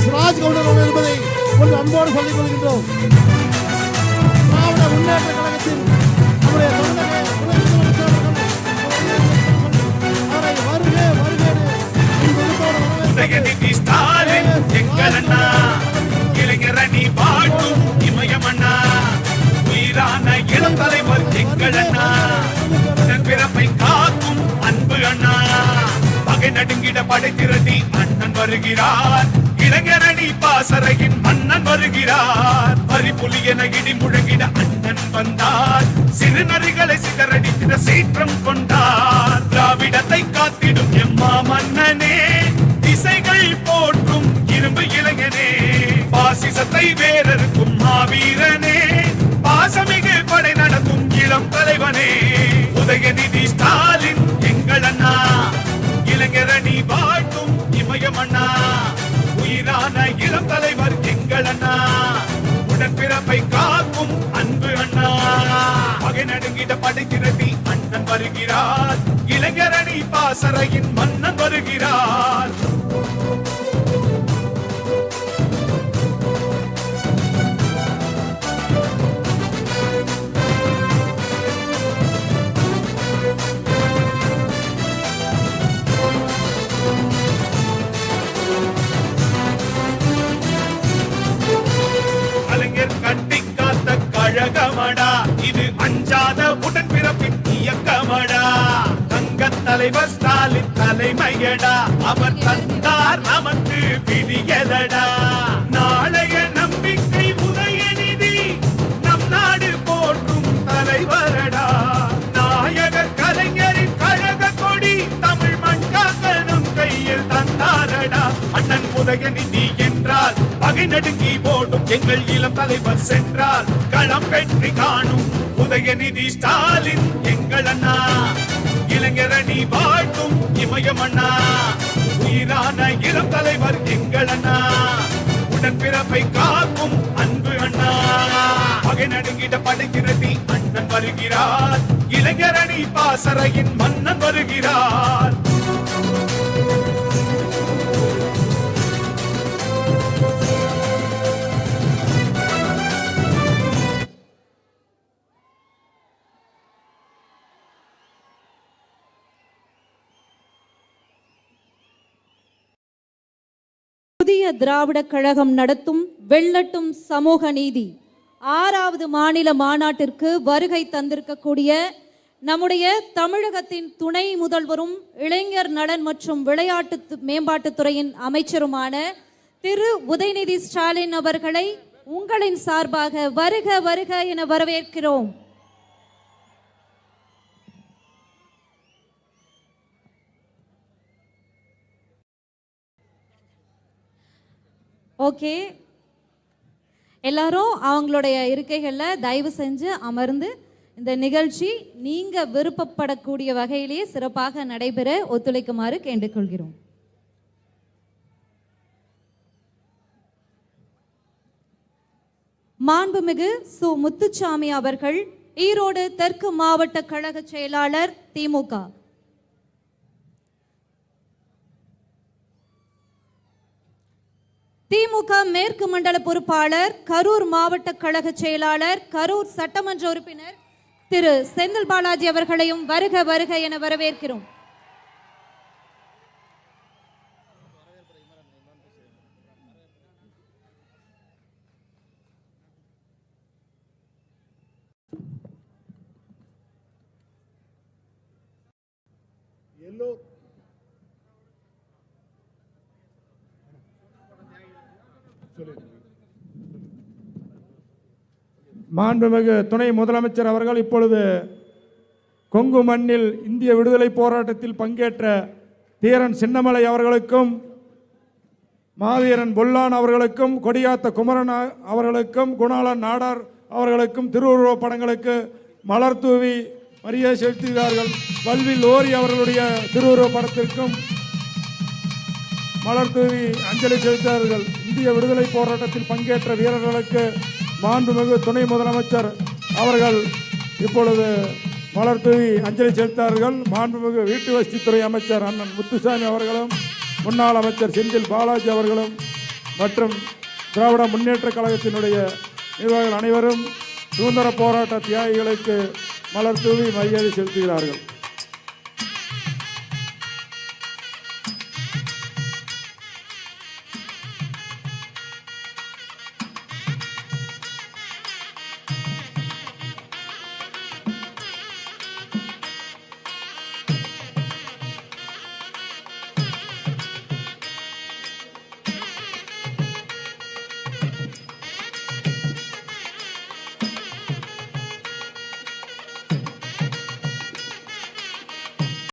S Raj Gounder அவர்கள் என்பதை கொஞ்சம் அன்போடு சொல்லிக் கொள்கின்றோம். திராவிட முன்னேற்ற கழகத்தின் நம்முடைய தொண்டர்கள் அவரை வருக வருக ஸ்டாலின் எங்கள் அண்ணா. இளைஞர் அணி இமயமண்ணா உயிரான இளம் தலைவர் எங்கள் அண்ணா. பிறப்பை காக்கும் அன்பு அண்ணா. பகை நடுங்கிட படை திரட்டி அண்ணன் வருகிறார். இளைஞர் அணி பாசறையின் மன்னன் வருகிறார். பரிபுலி என இடி முழங்கிட அண்ணன் வந்தார். சிறு நரிகளை சிதறடித்திட சீற்றம் கொண்டார். திராவிடத்தை காத்திடும் எம்மா மன்னனே திசைகள் போற்றும் இரும்பு இளைஞனே. பாசிசத்தை வேறருக்கும் மாவீரனே பாசமிகு படை நடத்தும் இளம் தலைவனே. உதயநிதி ஸ்டாலின் தலைவர் அண்ணா. உடன்பிறப்பை காக்கும் அன்பு அண்ணா. பகை நடுங்கிட படை அண்ணன் வருகிறார். இளைஞரணி பாசறையின் மன்னன் வருகிறார். கழகமடா இது அஞ்சாத உடன்பிறப்பின் இயக்கமடா. தங்க தலைவர் ஸ்டாலின் தலைமையடா. அவர் தந்தார் நமக்கு விடியலடா நாளைய நம்பிக்கை உதயநிதி நம் நாடு போற்றும் தலைவரடா. நாயகர் கலைஞரின் கழக கொடி தமிழ் மண் காக்க நம் கையில் தந்தாரடா. அண்ணன் உதயநிதி என்றால் பகை நடுங்கி போடும் எங்கள் இளம் தலைவர் சென்றால் களம் வெற்றி காணும். உதயநிதி ஸ்டாலின் எங்கள் அண்ணா. இளைஞர் அணி வாழ்த்தும் இமயம் அண்ணா. உயிரான இளம் தலைவர் எங்கள் அண்ணா. உடன்பிறப்பை காக்கும் அன்பு அண்ணா. பகை நடுங்கிட படுகிறது அண்ணன் வருகிறார். இளைஞரணி பாசறையின் மன்னன் வருகிறார். புதிய திராவிட கழகம் நடத்தும் வெள்ளட்டும் சமூக நீதி. ஆறாவது மாநில மாநாட்டிற்கு வருகை தந்திருக்கக்கூடிய நம்முடைய தமிழகத்தின் துணை முதல்வரும் இளைஞர் நலன் மற்றும் விளையாட்டு மேம்பாட்டுத்துறையின் அமைச்சருமான திரு. உதயநிதி ஸ்டாலின் அவர்களை உங்களின் சார்பாக வருக வருக என வரவேற்கிறோம். ஓகே எல்லாரும் அவங்களுடைய இருக்கைகளில் தயவு செஞ்சு அமர்ந்து இந்த நிகழ்ச்சி நீங்கள் விருப்பப்படக்கூடிய வகையிலேயே சிறப்பாக நடைபெற ஒத்துழைக்குமாறு கேட்டுக்கொள்கிறோம். மாண்புமிகு சு முத்துச்சாமி அவர்கள் ஈரோடு தெற்கு மாவட்ட கழக செயலாளர் திமுக திமுக மேற்கு மண்டல பொறுப்பாளர் கரூர் மாவட்ட கழக செயலாளர் கரூர் சட்டமன்ற உறுப்பினர் திரு செந்தில் பாலாஜி அவர்களையும் வருக வருக என வரவேற்கிறோம். மாண்புமிகு துணை முதலமைச்சர் அவர்கள் இப்பொழுது கொங்கு மண்ணில் இந்திய விடுதலை போராட்டத்தில் பங்கேற்ற தீரன் சின்னமலை அவர்களுக்கும் மாவீரன் பொல்லான் அவர்களுக்கும் கொடியாத்த குமரன் அவர்களுக்கும் குணாளன் நாடார் அவர்களுக்கும் திருவுருவப் படங்களுக்கு மலர் தூவி மரியாதை செலுத்துகிறார்கள் வல்வில் ஓரி அவர்களுடைய திருவுருவப் படத்திற்கும் மலர் தூவி அஞ்சலி செலுத்தினார்கள். இந்திய விடுதலை போராட்டத்தில் பங்கேற்ற வீரர்களுக்கு மாண்புமிகு துணை முதலமைச்சர் அவர்கள் இப்பொழுது மலர் தூவி அஞ்சலி செலுத்தார்கள். மாண்புமிகு வீட்டு வசதித்துறை அமைச்சர் அண்ணன் முத்துசாமி அவர்களும் முன்னாள் அமைச்சர் செந்தில் பாலாஜி அவர்களும் மற்றும் திராவிட முன்னேற்ற கழகத்தினுடைய நிர்வாகிகள் அனைவரும் சுதந்திர போராட்ட தியாகிகளுக்கு மலர் தூவி மரியாதை செலுத்துகிறார்கள்.